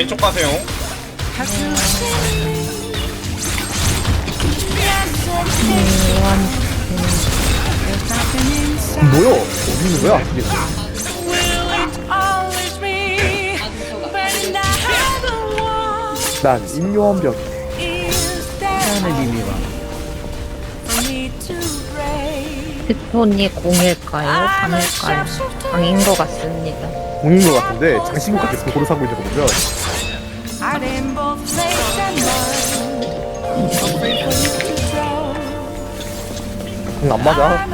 왼쪽 가세요. 뭐야? 어디 있는 거야? 이게 난 임요원병. 하는 의미 가 피톤이 공일까요? 방일까요? 방인 것 같습니다. 공인 것 같은데 장신구 계속 고루 사고 있는 거 보면 공안 맞아.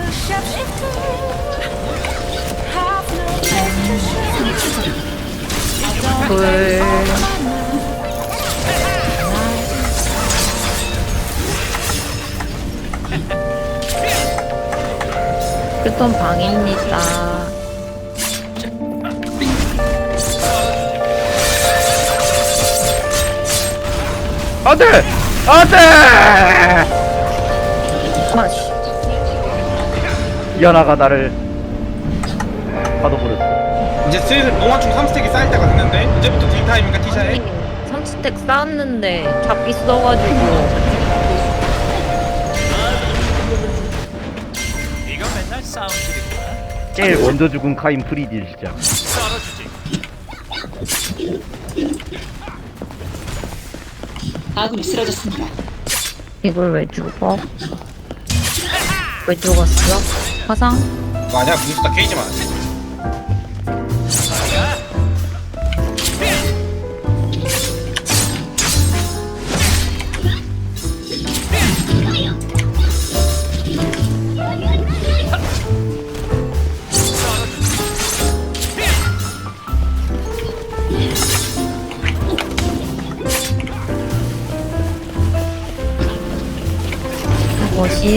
둘. 피톤 방입니다. 안돼 안돼 아씨. 연아가 나를 가둬버렸어 이제 슬슬 몽환충 3스택이 쌓일 때가 됐는데 이제부터 딜 타임인가 티샤에? 3스택 쌓았는데 잡기 써가지고 제일 먼저 죽은 카인 프리딜 시작 아군이 쓰러졌습니다. 이걸 왜 죽어? 왜 죽었어? 화상? 아니야 분수다 케이지만.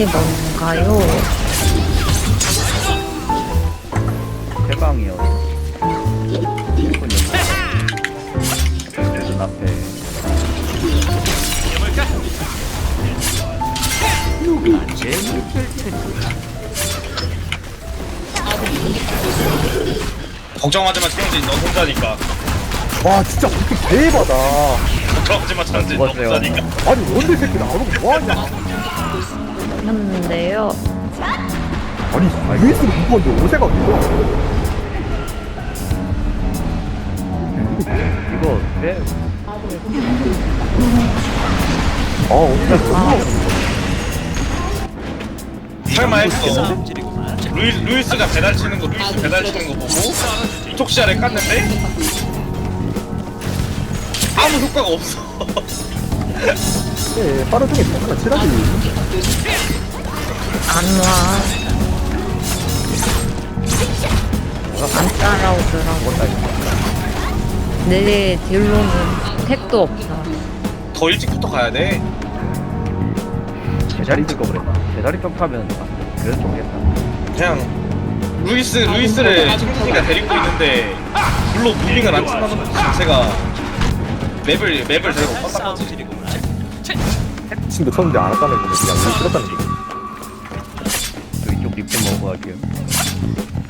뭔가요? 대방이요 이건 여기 눈앞에 걱정하지 마 채영진 넌 혼자니까. 와 진짜 어떻게 대박다. 걱정하지 마 채영진 넌. 혼자니까. 아니 원딜 새끼 나오는 거 뭐하냐? 했는데요. 아니 루이스를 못 봤는데 오세가 어디야? 이거 왜아 어떻게 아, 설마 했어. 루이, 루이스가 배달 치는 거 루이스 배달 치는 거 보고 이톡시아를 깠는데 아무 효과가 없어. 네, 빠른 중에 하나 칠하지. 안 와. 안 따라오더라고. 내 딜로는 택도 없어. 더 일찍부터 가야 돼. 제자리 뜰거 그랬나 제자리 점프하면 그래도 좋겠다 그냥 루이스 루이스를 청진이가 데리고 있는데 물로 무빙을 안 친다는 것 자체가 맵을 맵을 제대로 못 봤던 거지. 친구 쳤는데 안 왔다는 거는 그냥 못 들었다는 거지. 갈게요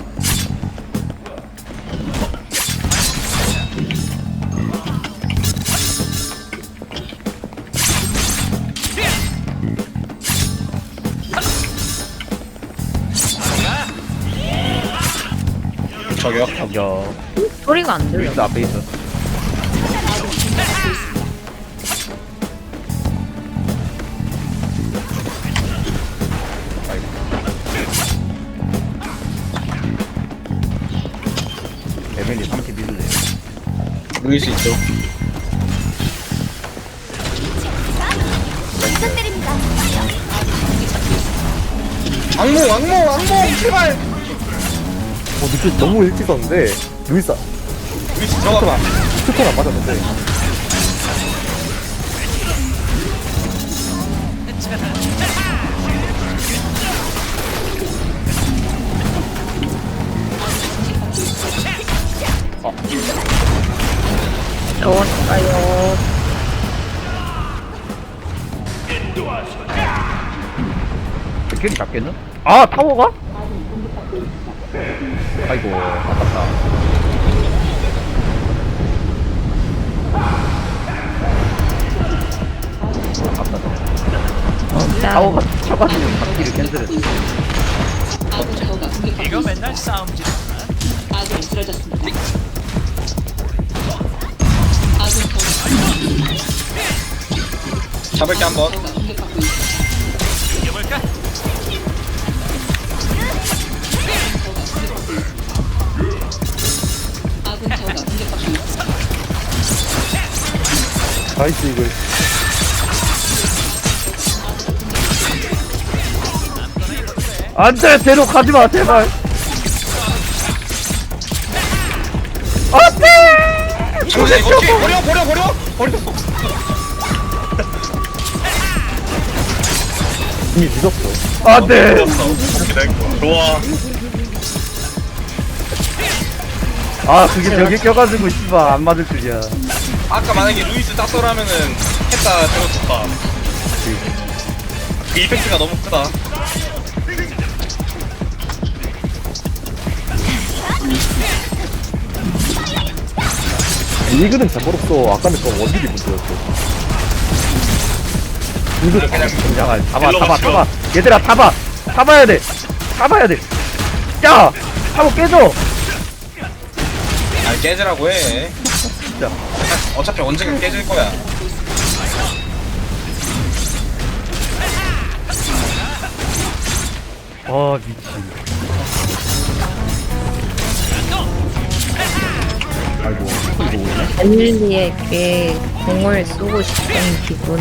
저기요. 저기요 소리가 안 들려. 루이스 앞에 있어 루이스 있죠. 악몽 악몽 악몽 제발. 어 늦게 너무 일찍 썼는데 루이스 루이스 스톤 들어가. 안 스톤 안 맞았는데. 템 잡겠는? 아 타워가? 아이고 아깝다 아깝다 어, 타워가 쳐가지고 바퀴를 캔슬했어 이거 맨날 싸움질 아군이 쓰러졌습니다 아군 잡을게 한번 나이스 이글. 안돼 대로 가지마 제발. 안돼! 이거 이거 뒤에 버려 버려 버려. 버려. 이미 늦었어. 안돼! 좋아. 아 그게 벽에 껴가지고 씨발 안 맞을 줄이야 아까 만약에 루이스 땄더라면은 했다 생각했다 그 이펙트가 너무 크다. 이글은 잘못없어 아까는 건 원딜이 문제였어. 이글은 그냥 잠깐 잡아 잡아. 잡아. 얘들아 잡아. 잡아야 돼. 잡아야 돼야 타워 깨져 아 깨지라고 해. 진짜 어차피 언젠가 깨질 거야. 아 미친. 아이고 이거 엘리에게 공을 쏘고 싶은 기분.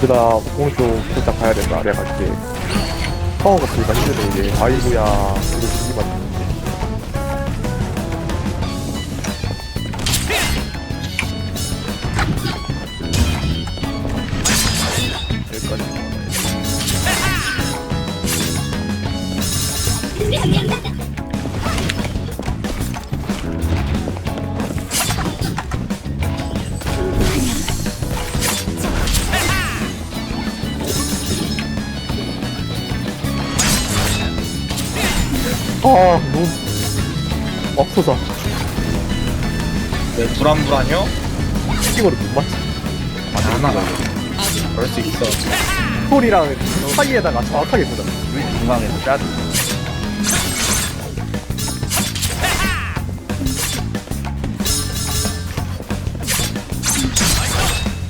그다 오른쪽 살짝 가야 된다. 내가 갈게 파워가 들어가 힘드네 이게. 아이고야 이거 죽이만 아 너무 없어서 왜 불안불안해요? 스팅으로 못 맞지? 하나 그럴 수 있어. 소리랑 사이에다가 정확하게 보자. 중앙에서 짜증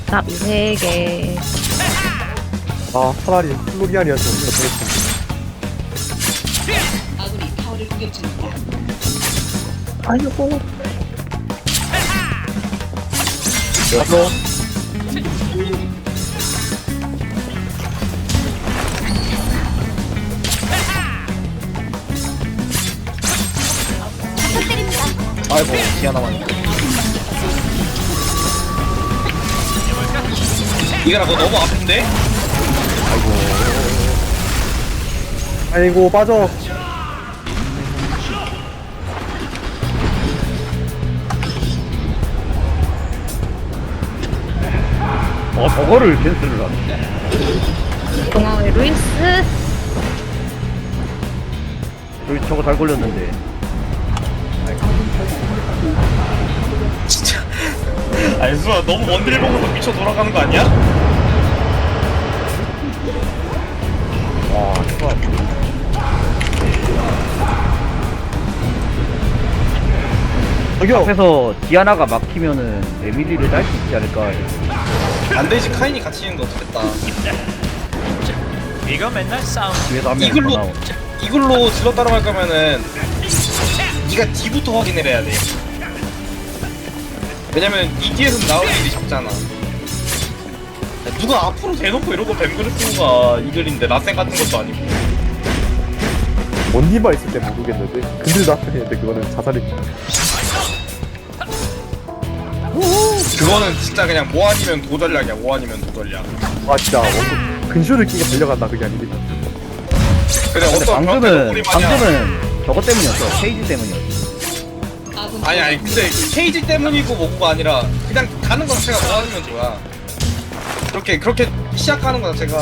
답세 개. 아 차라리 플로리안이었으면 더 잘했 중입니다. 아이고. 여섯 아이고 미안하만 이거라 너 너무 아픈데? 아이고 빠져 어 저거를 캔슬을 하네. 중앙에 루이스. 루이스 저거 잘 걸렸는데. 진짜. 아니 수아 너무 원딜 보고서 미쳐 돌아가는 거 아니야? 와 좋아. 저기요. 앞에서 디아나가 막히면은 에밀리를 딸 수 있지 않을까 안 되지 카인이 같이 있는 거 어떡했다. 이거 맨날 싸움. 뒤에서 한 명이 이글로 더 나오네. 이글로 질러 따라갈 거면은 네가 D부터 확인을 해야 돼. 왜냐면 이 뒤에서 나올 일이 적잖아. 누가 앞으로 대놓고 이러고 뱀그를 쓰고 가 이글인데. 라센 같은 것도 아니고. 원디만 있을 때 모르겠는데. 근데 나한테 했는데 그거는 자살이 그거는 진짜 그냥 뭐 아니면 도전략이야 뭐 아니면 도전략 아 진짜 원금 근쇼를 끼게 달려간다 그게 아니지. 그래 근데 어떤 방금은 병태 마냥 방금은 저거 때문이었어 페이지 때문이었어. 아니 아니 근데 케이지 때문이고 뭐고가 아니라 그냥 가는 것 자체가 뭐 하는 좋아 그렇게 그렇게 시작하는 것 자체가.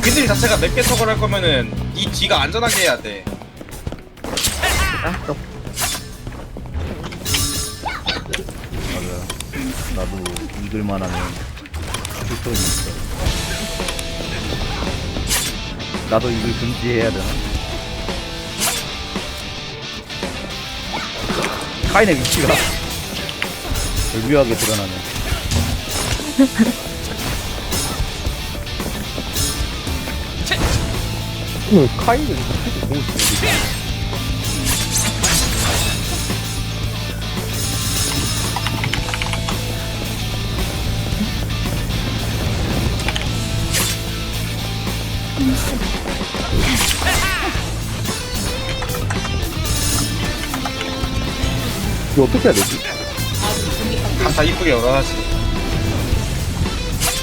그들 자체가 몇개 척을 할 거면은 이 뒤가 안전하게 해야 돼. 아, 또 나도 읽을만 하면 휴톤이 있어. 나도 이걸 금지해야 되나? 카인의 위치가 절묘하게 드러나네. 오늘 카이는 공을 이거 어떻게 해야 되지? 다 이쁘게 열어야지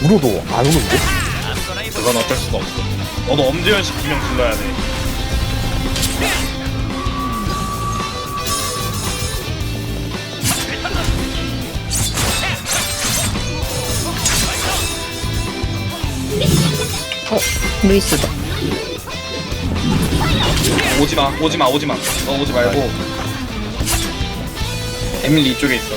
울어도 안 오는데? 그건 어쩔 수가 없어 너도 엄지연식 기명 불러야 돼 루이스다. 오지마 오지마 오지마 너 오지 말고 에밀리 이쪽에 있어.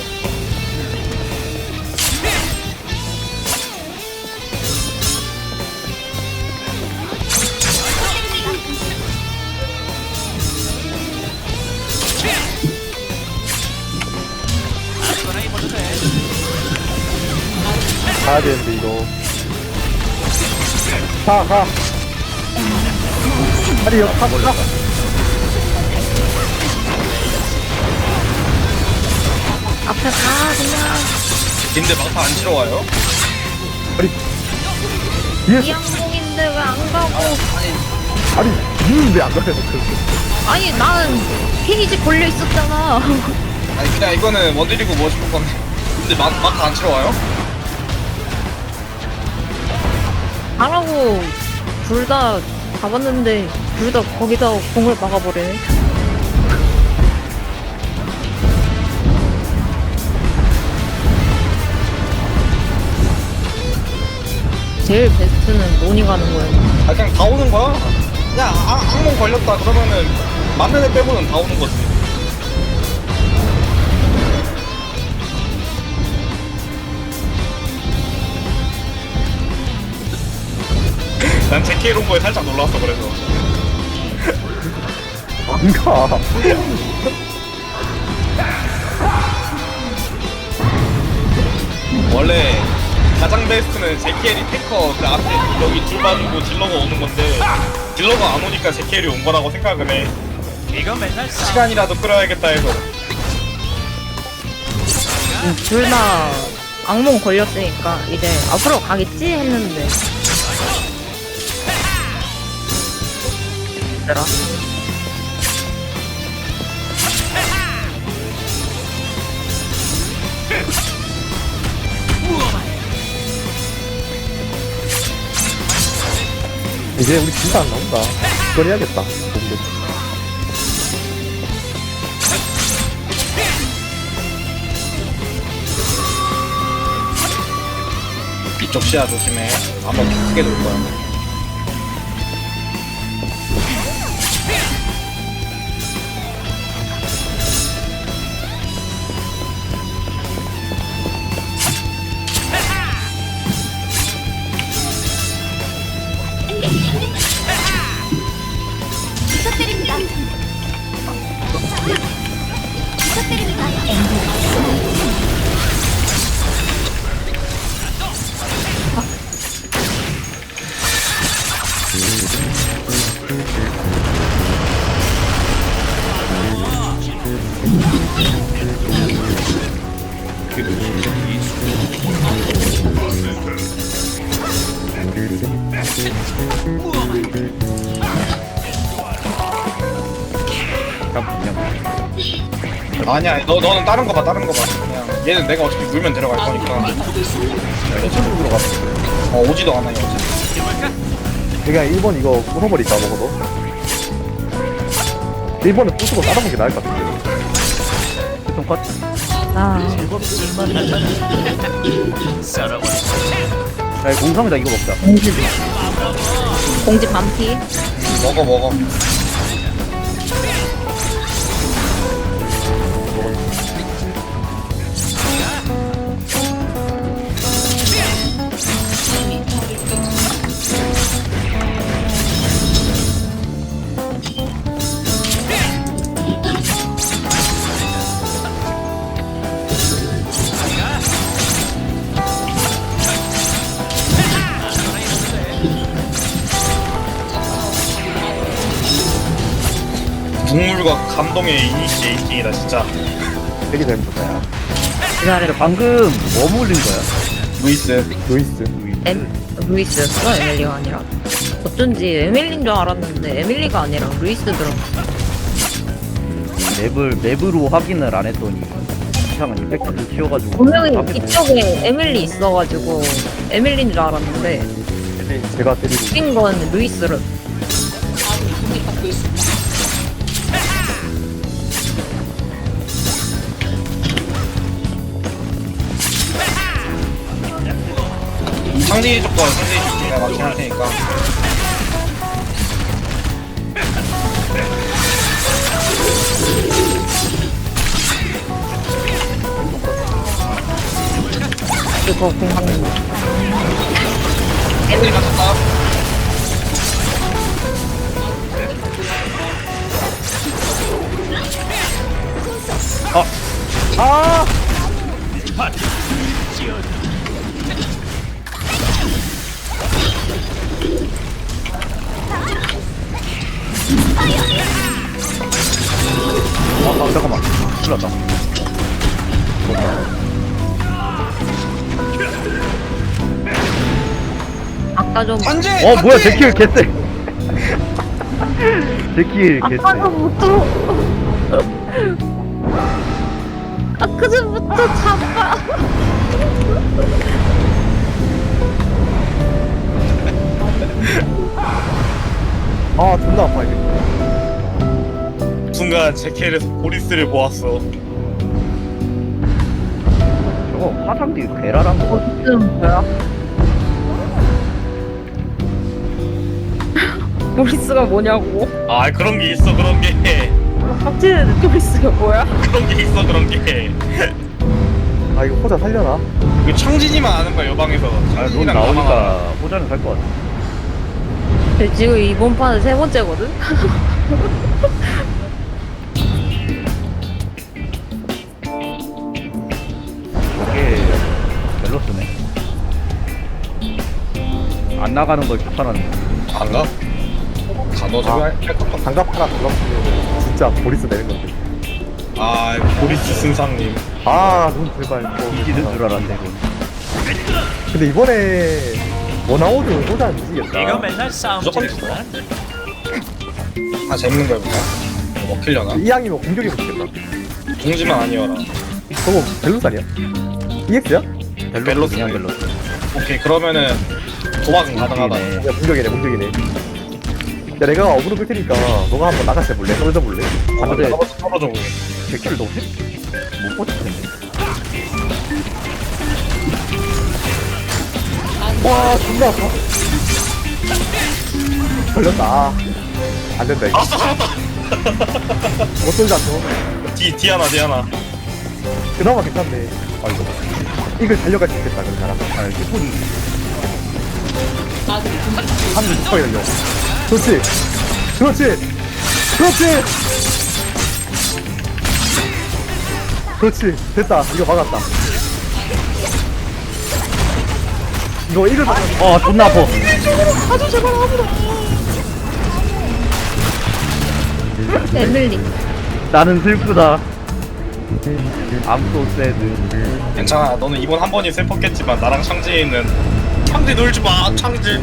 가야 되는데 가 가. 아니 여기 가 가. 앞에 가, 그냥. 근데 막타 안 치러 와요? 뒤에서 이양봉인데 왜 안 가고. 아니 니는 왜안 가요? 아니, 나는 페이지 걸려 있었잖아. 아니 그냥 이거는 원딜이고 뭐 싶을 건데 근데 막, 막타 안 치러 와요? 가라고 둘다 잡았는데 둘 다 거기다 공을 막아버리네. 제일 베스트는 논이 가는 거예요. 아 그냥 다 오는 거야 그냥 악, 악몽 걸렸다 그러면은 맞는 애 빼고는 다 오는 거지 난 제키 롬보에 살짝 놀랐어 그래서 안 가. 원래 가장 베스트는 제키엘이 탱커 그 앞에 여기 줄 봐주고 딜러가 오는 건데 딜러가 안 오니까 제키엘이 온 거라고 생각을 해 이건 맨날. 시간이라도 끌어야겠다 해서 둘 다 악몽 걸렸으니까 이제 앞으로 가겠지 했는데. 얘들아. 이제 우리 진짜 안 나온다. 그걸 해야겠다. 근데 이쪽 시야 조심해 아마 크게 돌 거야 아니야 너, 너는 다른 거봐 다른 거봐 그냥 얘는 내가 어차피 물면 데려갈 거니까 공격받고 있습니다. 너 친구 들어갔어 어 오지도 않아 오지 그냥 1번 이거 부숴버릴까 먹어도. 1번은 부수고 따라보는 게 나을 것 같은데. 휴톤 컷. 아, 썰어버려. 야, 이거 공삼이다 이거 먹자. 공지. 공지 반피. 먹어 먹어 국물과 감동의 이니시 에이팅이다 진짜 되게 재밌었다 야 기다려. 근데 방금 뭐 물린 거야? 루이스 루이스 엠, 루이스였어? 에밀리가 아니라. 어쩐지 에밀리인 줄 알았는데 에밀리가 아니라 루이스 들어. 맵을 맵으로 확인을 안 했더니 이상한 이펙트를 씌워가지고 분명히 이쪽에 에밀리 있어가지고 에밀리인 줄 알았는데 제가 때리고 뛴건 루이스를. 상대 쪽과 상대 쪽 내가 맞긴 할 테니까. 그거 공항. 애들이 맞췄다. 아! 아, 났다 아까 좀. 안돼 어 뭐야 제킬 개쎄 제킬 개쎄 아까부터. 아까 전부터 잡아. 아 존나 아파 이게 순간 제켈에서 보리스를 보았어 저거 화상들이 괴랄한 거 지금 뭐야? 노리스가 뭐냐고? 아 그런 게 있어 그런 게 박진의 노리스가 뭐야? 그런 게 있어 그런 게 아 이거 호자 살려나? 그 창진이만 아는 거야 여방에서 아넌 창진이랑 나만. 나오니까 호자는 살 것 같아 지금 이번 판은 세 번째거든? 안 나가는 걸거안 가? 간호조가 할것 같아 장갑 하나 들어가면 진짜 보리스 내는 건데. 아 보리스 승상님. 아눈 제발 또 뒤지는 줄 알았는데 그건. 근데 이번에 원아웃은 호자 안 뒤지겠다. 이거 맨날 싸움 무조건. 아 재밌는 거 해볼까? 뭐 먹히려나? 이 양이면 공격이 못겠다. 동지만 아니어라. 저거 벨로스 아니야? EX야? 멜로스 그냥 멜로스. 오케이 그러면은 도박은 가능하다. 이네. 야 공격이네 공격이네. 야 내가 어그로 끌 테니까 너가 한번 나가서 볼래? 떨어져 볼래? 아 근데 떨어져. 떨어져 보게 제킬을 너무 해? 못 버틸 텐데. 와 존나 아파. 걸렸다. 아, 안 된다 이거. 아싸 살았다 못 돌지 않죠? 디 디아나 디아나. 그나마 괜찮네. 아이고 이걸 달려갈 수 있겠다 그럼 나랑. 아 이게 공격받고 한줄 턱에 열려. 그렇지. 그렇지. 그렇지. 그렇지. 됐다. 이거 막았다. 이거 이글 막았 어 존나 아파. 에밀리. 나는 슬프다. 암소 새드 괜찮아. 너는 이번 한 번이 슬펐겠지만 나랑 창진이는 창진 울지 마 창진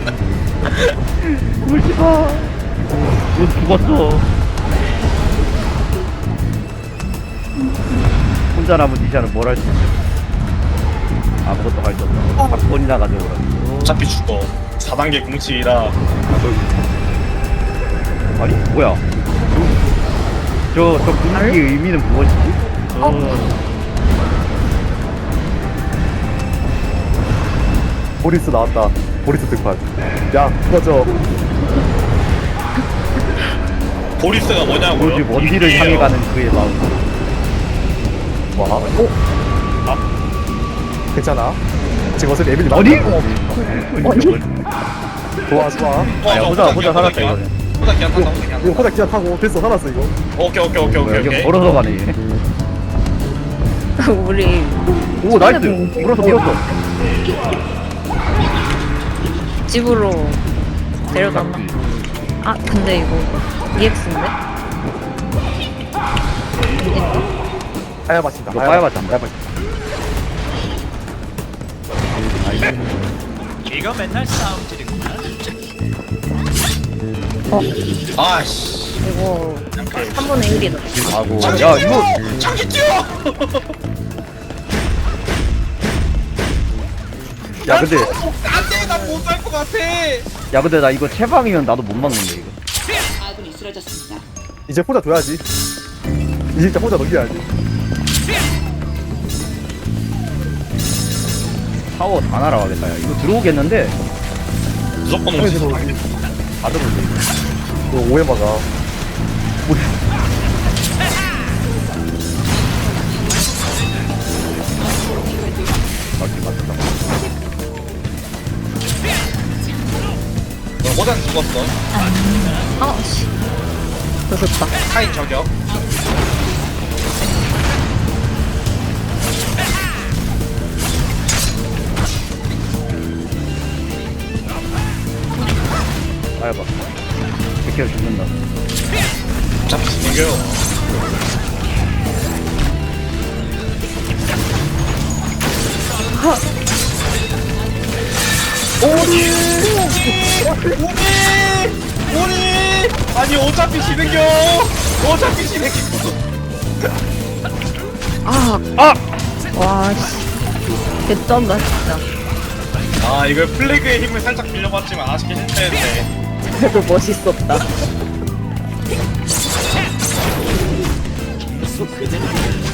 울지 마. 넌 죽었어. 혼자 남은 니샤는 뭘 할 수 있어? 아무것도 할 수 없어. 박권이나 가져오라 어차피 죽어. 4단계 궁치이라. 아니 뭐야? 저저 궁극기 의미는 무엇이지? 보리스 나왔다. 보리스 득판. 야 꺼져. 보리스가 뭐냐고요? 먼지를 이게요. 향해 가는 그의 마음. 와 어? 아. 괜찮아? 지금 어차피 에밀리 어디? 좋아 좋아. 어, 야, 어, 호자 호자 살았다 기한. 이거는 호자 기한 탄다 호자 기한 이거 호작 기아 타고 됐어 살았어 이거. 오케이 오케이 오케이 오케이 여기 오케이. 걸어서 가네. 우리 오 나이스. 물어서 밀었어 집으로 데려갔나? 아 근데 이거 EX인데? 하야 맞힌다. 이거 빠야 맞다. 하야 맞힌다. 이거 맨날 싸움질이구나. 아씨 이거 3분의 1이다. 아고. 야 이거 장기 뛰어 야 근데 안돼 나 못 살 것 같아 야 근데 나 이거 채방이면 나도 못 막는데 이거. 아군이 쓰러졌습니다. 이제 혼자 둬야지. 이제 진짜 혼자 넘겨야지. 타워 다 날아가겠다. 야 이거 들어오겠는데 무조건 형이 오지 지금 다 들어올래. 이거 오해 막아. 호단 죽었어 아, 씨. 좋다. 카인 저격 봐. 백혈 죽는다. 어차피 이겨요 오니! 오니! 오니! 아니 어차피 지는겨! 어차피 지는겨! 아, 아! 와, 씨. 개쩐다, 진짜. 아 이걸 플래그의 힘을 살짝 빌려봤지만 아쉽게 실패했네 그래도 멋있었다. 그대는